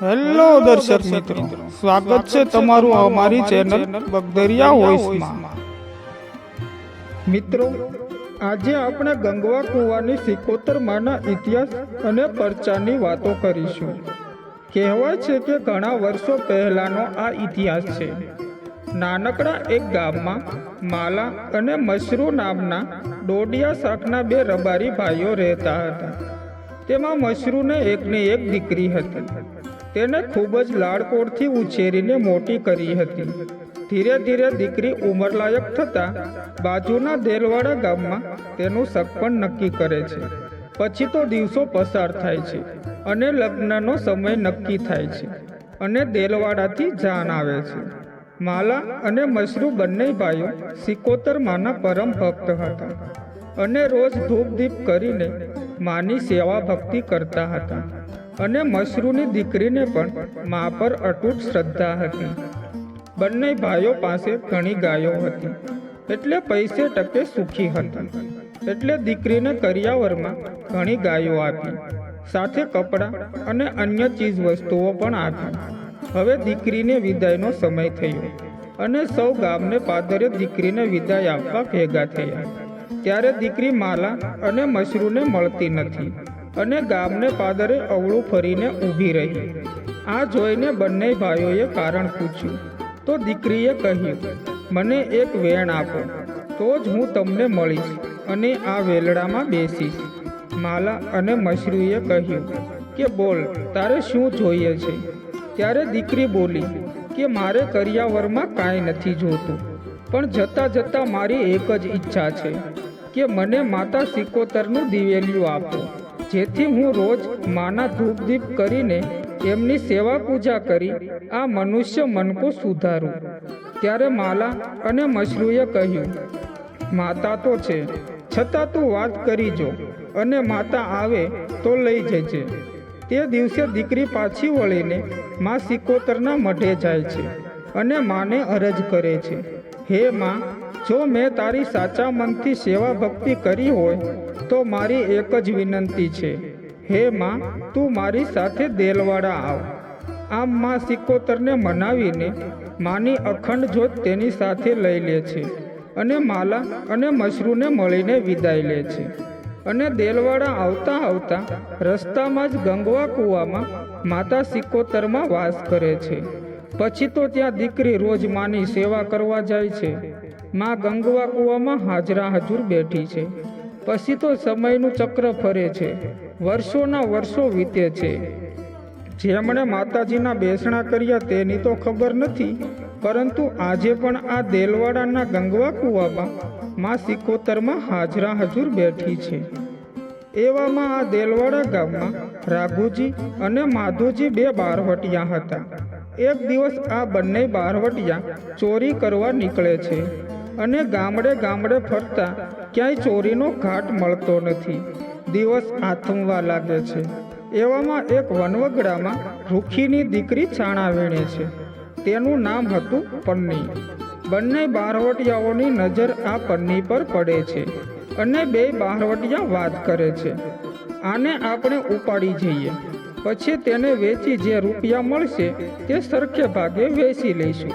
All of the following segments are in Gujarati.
હેલો દર્શક મિત્રો. સ્વાગત છે તમારું અમારી ચેનલ બગદરિયા વોઇસમાં મિત્રો આજે આપણે ગંગવા કુવાની સિકોતર માના ઇતિહાસ અને પરચાની વાતો કરીશું. કહેવાય છે કે ઘણા વર્ષો પહેલાનો આ ઇતિહાસ છે. નાનકડા એક ગામમાં માલા અને મશરૂ નામના ડોડિયા શાકના બે રબારી ભાઈઓ રહેતા હતા. તેમાં મશરૂને એકને એક દીકરી હતી. તેને ખૂબ જ લાડકોડથી ઉછેરીને મોટી કરી હતી. ધીરે ધીરે દીકરી ઉંમરલાયક થતાં બાજુના દેલવાડા ગામમાં તેનું સગપણ નક્કી કરે છે. પછી તો દિવસો પસાર થાય છે અને લગ્નનો સમય નક્કી થાય છે અને દેલવાડાથી જાન આવે છે. માલા અને મશરૂ બંને ભાઈઓ સિકોતર માના પરમ ભક્ત હતા અને રોજ ધૂપ દીપ કરીને માની સેવા ભક્તિ કરતા હતા. અને મશરૂની દીકરીને પણ મા પર અટૂટ શ્રદ્ધા હતી. બંને ભાઈઓ પાસે ઘણી ગાયો હતી, એટલે પૈસે ટકે સુખી હતા. એટલે દીકરીને કરિયાવરમાં ઘણી ગાયો આપી, સાથે કપડાં અને અન્ય ચીજ વસ્તુઓ પણ આપી. હવે દીકરીને વિદાયનો સમય થયો અને સૌ ગામને પાદરે દીકરીને વિદાય આપવા ભેગા થયા. ત્યારે દીકરી માલા અને મશરૂને મળતી નથી. અને ગામને પાદરે અવળું ફરીને ઊભી રહી. આ જોઈને બંને ભાઈઓએ કારણ પૂછ્યું. તો દીકરીએ કહ્યું, મને એક વેણ આપો, તો જ હું તમને મળીશ અને આ વેલડામાં બેસીશ. માલા અને મશરૂએ કહ્યું, કે બોલ, તારે શું જોઈએ છે? ત્યારે દીકરી બોલી, કે મારે કરિયાવરમાં કાંઈ નથી જોતું, પણ જતાં જતાં મારી એક જ ઈચ્છા છે, કે મને માતા સિકોતરનું દિવેલિયું આપો. જેથી હું રોજ માના ધૂપ દીપ કરીને એમની સેવા પૂજા કરી આ મનુષ્ય મનકો સુધારું. ત્યારે માલા અને મશરૂએ કહ્યું, માતા તો છે, છતાં તું વાત કરી જો અને માતા આવે તો લઈ જજે. તે દિવસે દીકરી પાછી વળીને મા સિકોતરના મઢે જાય છે અને માને અરજ કરે છે, હે માં, જો મેં તારી સાચા મનથી સેવા ભક્તિ કરી હોય તો મારી એક જ વિનંતી છે. હે માં, તું મારી સાથે દેલવાડા આવ. આમ માં સિકોતરને મનાવીને માની અખંડ જોત તેની સાથે લઈ લે છે અને માલા અને મશરૂને મળીને વિદાય લે છે. અને દેલવાડા આવતા આવતા રસ્તામાં જ ગંગવા કૂવામાં માતા સિકોતરમાં વાસ કરે છે. પછી તો ત્યાં દીકરી રોજ માની સેવા કરવા જાય છે. માં ગંગવા કૂવામાં હાજરા હજુર બેઠી છે. પછી તો સમયનું ચક્ર ફરે છે. વર્ષોના વર્ષો વીતે છે. જેમણે માતાજીના બેસણા કર્યા તેની તો ખબર નથી, પરંતુ આજે પણ આ દેલવાડાના ગંગવા કૂવામાં માં સિકોતરમાં હાજરા હજુર બેઠી છે. એવામાં આ દેલવાડા ગામમાં રાઘુજી અને માધુજી બે બારવટિયા હતા. એક દિવસ આ બંને બારવટિયા ચોરી કરવા નીકળે છે અને ગામડે ગામડે ફરતા ક્યાંય ચોરીનો ઘાટ મળતો નથી. દિવસ આથમવા લાગે છે. એવામાં એક વનવગડામાં રૂખીની દીકરી છાણા વીણે છે. તેનું નામ હતું પન્ની. બંને બારવટિયાઓની નજર આ પન્ની પર પડે છે અને બે બારવટિયા વાત કરે છે. આને આપણે ઉપાડી જઈએ. પછી તેને વેચી જે રૂપિયા મળશે તે સરખે ભાગે વેચી લઈશું.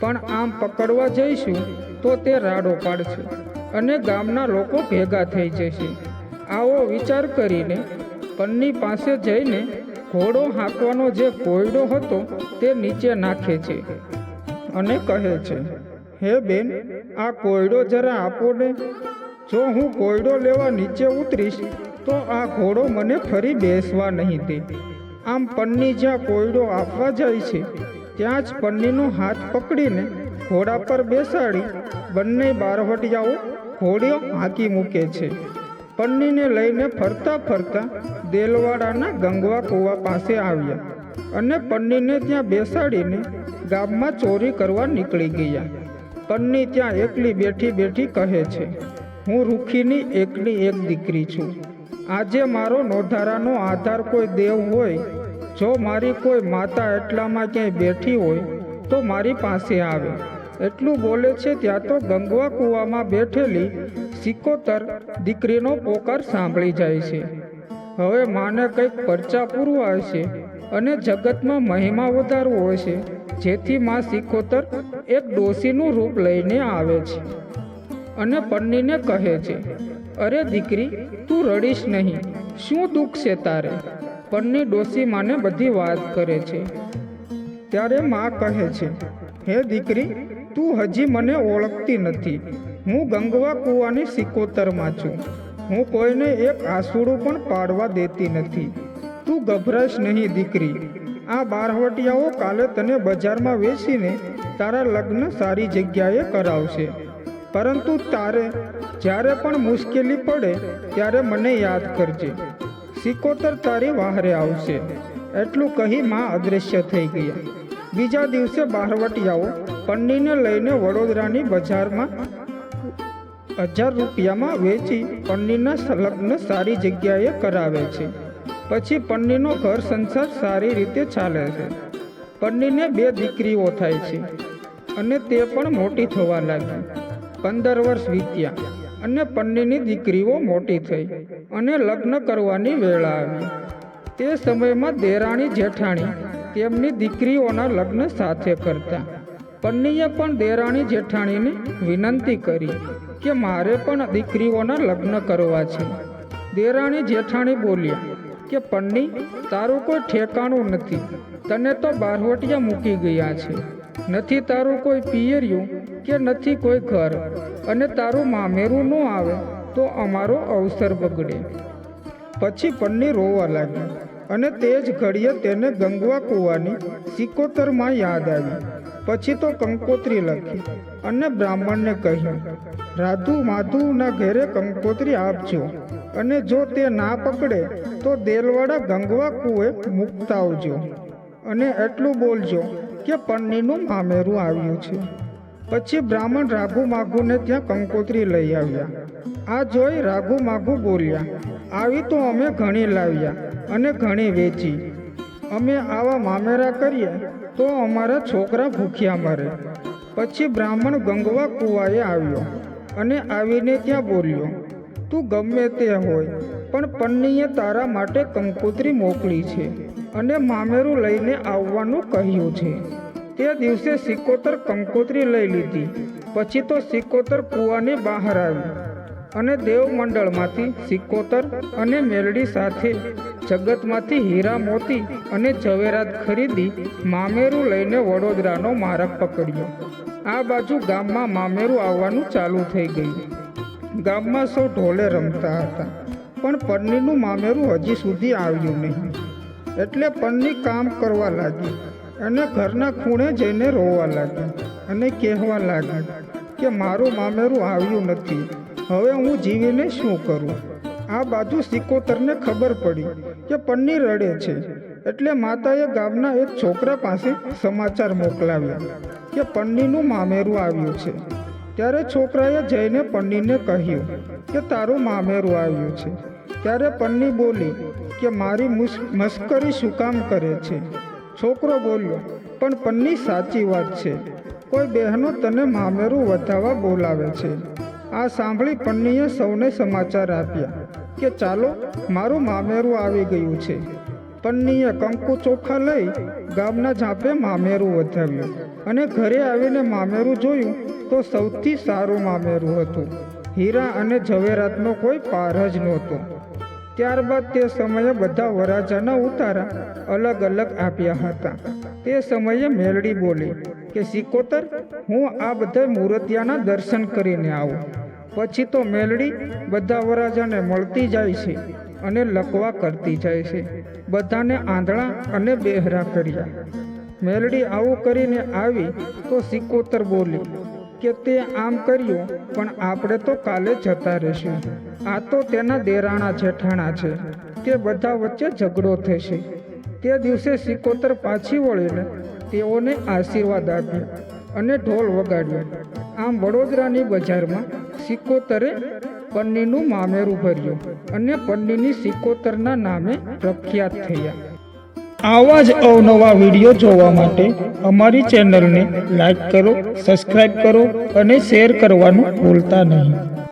પણ આમ પકડવા જઈશું તો તે રાડો પાડશે. અને ગામના લોકો ભેગા થઈ જશે. આવો વિચાર કરીને પન્ની પાસે જઈને ઘોડો હાંકવાનો જે કોયડો હતો તે નીચે નાખે છે અને કહે છે, હે બેન, આ કોયડો જરા આપો ને. જો હું કોયડો લેવા નીચે ઉતરીશ, તો આ ઘોડો મને ફરી બેસવા નહીં દે. આમ પન્ની જ્યાં કોયડો આપવા જાય છે, ત્યાં જ પન્નીનો હાથ પકડીને ઘોડા પર બેસાડી બંને બારવટિયાઓ ઘોડીઓ હાંકી મૂકે છે. પન્નીને લઈને ફરતા ફરતા દેલવાડાના ગંગવા કુવા પાસે આવ્યા અને પન્નીને ત્યાં બેસાડીને ગામમાં ચોરી કરવા નીકળી ગયા. પન્ની ત્યાં એકલી બેઠી બેઠી કહે છે, હું રૂખીની એકની એક દીકરી છું. આજે મારો નોંધારાનો આધાર કોઈ દેવ હોય, જો મારી કોઈ માતા એટલામાં ક્યાંય બેઠી હોય, તો મારી પાસે આવે. એટલું બોલે છે, ત્યાં તો ગંગવા કૂવામાં બેઠેલી સિકોતર દીકરીનો પોકાર સાંભળી જાય છે. હવે માને કંઈક પરચા પૂરવા છે અને જગતમાં મહિમા વધારવો છે, જેથી માં સિકોતર એક ડોશીનું રૂપ લઈને આવે છે અને પન્નીને કહે છે, અરે દીકરી, તું રડીશ નહીં, શું દુઃખ છે તારે? પન્ની ડોશી માને બધી વાત કરે છે. ત્યારે માં કહે છે, હે દીકરી તું હજી મને ઓળખતી નથી. હું ગંગવા કૂવાની સિકોતરમાં છું. હું કોઈને એક આસુડું પણ પાડવા દેતી નથી. તું ગભરાશ નહીં, દીકરી. આ બારવટિયાઓ કાલે તને બજારમાં વેચીને તારા લગ્ન સારી જગ્યાએ કરાવશે. પરંતુ તારે જ્યારે પણ મુશ્કેલી પડે ત્યારે મને યાદ કરજે. સિકોતર તારી વાહરે આવશે. એટલું કહી માં અદૃશ્ય થઈ ગયા. બીજા દિવસે બારવટિયાઓ પન્નીને લઈને વડોદરાની બજારમાં હજાર રૂપિયામાં વેચી પન્નીના લગ્ન સારી જગ્યાએ કરાવે છે. પછી પન્નીનો ઘર સંસાર સારી રીતે ચાલે છે. પન્નીને બે દીકરીઓ થાય છે અને તે પણ મોટી થવા લાગી. પંદર વર્ષ વીત્યા અને પન્નીની દીકરીઓ મોટી થઈ અને લગ્ન કરવાની વેળા આવી. તે સમયમાં દેરાણી જેઠાણી તેમની દીકરીઓના લગ્ન સાથે કરતા પન્નીએ પણ દેરાણી જેઠાણીને વિનંતી કરી કે મારે પણ દીકરીઓના લગ્ન કરવા છે. દેરાણી જેઠાણી બોલ્યા કે, પન્ની, તારું કોઈ ઠેકાણું નથી. તને તો બારવટિયા મૂકી ગયા છે. નથી તારું કોઈ પિયરિયું કે નથી કોઈ ઘર. અને તારું મામેરું ન આવે તો અમારો અવસર બગડે. પછી પન્ની રોવા લાગી અને તે જ ઘડીએ તેને ગંગવા કૂવાની સિકોતરમાં યાદ આવી. પછી તો કંકોત્રી લખી અને બ્રાહ્મણને કહ્યું, રાધુ માધુના ઘેરે કંકોત્રી આપજો અને જો તે ના પકડે તો દેલવાડા ગંગવા કુએ મુકતા આવજો અને એટલું બોલજો કે પન્નીનું મામેરું આવ્યું છે. પછી બ્રાહ્મણ રાઘુ માઘુને ત્યાં કંકોત્રી લઈ આવ્યા. આ જોઈ રાઘુ માઘુ બોલ્યા, આવી તો અમે ઘણી લાવ્યા અને ઘણી વેચી. અમે આવા મામેરા કરીએ તો અમારા છોકરા ભૂખ્યા મરે. પછી બ્રાહ્મણ ગંગવા કુવાએ આવ્યો અને આવીને ત્યાં બોલ્યો, તું ગમે તે હોય, પણ પન્નીએ તારા માટે કંકોત્રી મોકલી છે અને મામેરું લઈને આવવાનું કહ્યું છે. તે દિવસે સિકોતર કંકોત્રી લઈ લીધી. પછી તો સિકોતર કૂવાની બહાર આવી અને દેવમંડળમાંથી સિકોતર અને મેલડી સાથે જગતમાંથી હીરા મોતી અને ઝવેરાત ખરીદી મામેરું લઈને વડોદરાનો માર્ગ પકડ્યો. આ બાજુ ગામમાં મામેરું આવવાનું ચાલુ થઈ ગયું. ગામમાં સૌ ઢોલે રમતા હતા, પણ પન્નીનું મામેરું હજી સુધી આવ્યું નહીં. એટલે પન્ની કામ કરવા લાગી અને ઘરના ખૂણે જઈને રોવા લાગી અને કહેવા લાગી કે મારું મામેરું આવ્યું નથી, હવે હું જીવીને શું કરું? આ બાજુ સિકોતરને ખબર પડી કે પન્ની રડે છે. એટલે માતાએ ગામના એક છોકરા પાસે સમાચાર મોકલાવ્યા કે પન્નીનું મામેરું આવ્યું છે. ત્યારે છોકરાએ જઈને પન્નીને કહ્યું કે તારું મામેરું આવ્યું છે. ત્યારે પન્ની બોલી કે મારી મુસ, મસ્કરી શું કામ કરે છે? છોકરો બોલ્યો, પણ પન્ની સાચી વાત છે. કોઈ બહેનો તને મામેરું વધાવવા બોલાવે છે. આ સાંભળી પન્નીએ સૌને સમાચાર આપ્યા કે ચાલો, મારું મામેરું આવી ગયું છે. પન્નીએ કંકુ ચોખા લઈ ગામના ઝાંપે મામેરું વધાવ્યું અને ઘરે આવીને મામેરું જોયું તો સૌથી સારું મામેરું હતું. હીરા અને ઝવેરાતનો કોઈ પાર જ નહોતો. ત્યારબાદ તે સમયે બધા વરાજાના ઉતારા અલગ અલગ આપ્યા હતા. તે સમયે મેલડી બોલી કે સિકોતર હું આ બધા મૂર્તિયાના દર્શન કરીને આવું. પછી તો મેલડી બધા વરાજાને મળતી જાય છે અને લકવા કરતી જાય છે. બધાને આંધળા અને બેહરા કર્યા. મેલડી આવું કરીને આવી તો સિકોતર બોલી કે તે આમ કર્યું, પણ આપણે તો કાલે જતા રહીશું. આ તો તેના દેરાણા જેઠાણા છે તે બધા વચ્ચે ઝઘડો થશે. તે દિવસે સિકોતર પાછી વળીને તેઓને આશીર્વાદ આપ્યા અને ઢોલ વગાડ્યો. આમ વડોદરાની બજારમાં સિકોતરે પન્નીનું મામેરું ભર્યું અને પન્નીની સિકોતરના નામે પ્રખ્યાત થયા. આવા જ અવનવા વીડિયો જોવા માટે અમારી ચેનલને લાઈક કરો સબસ્ક્રાઈબ કરો અને શેર કરવાનું ભૂલતા નહીં.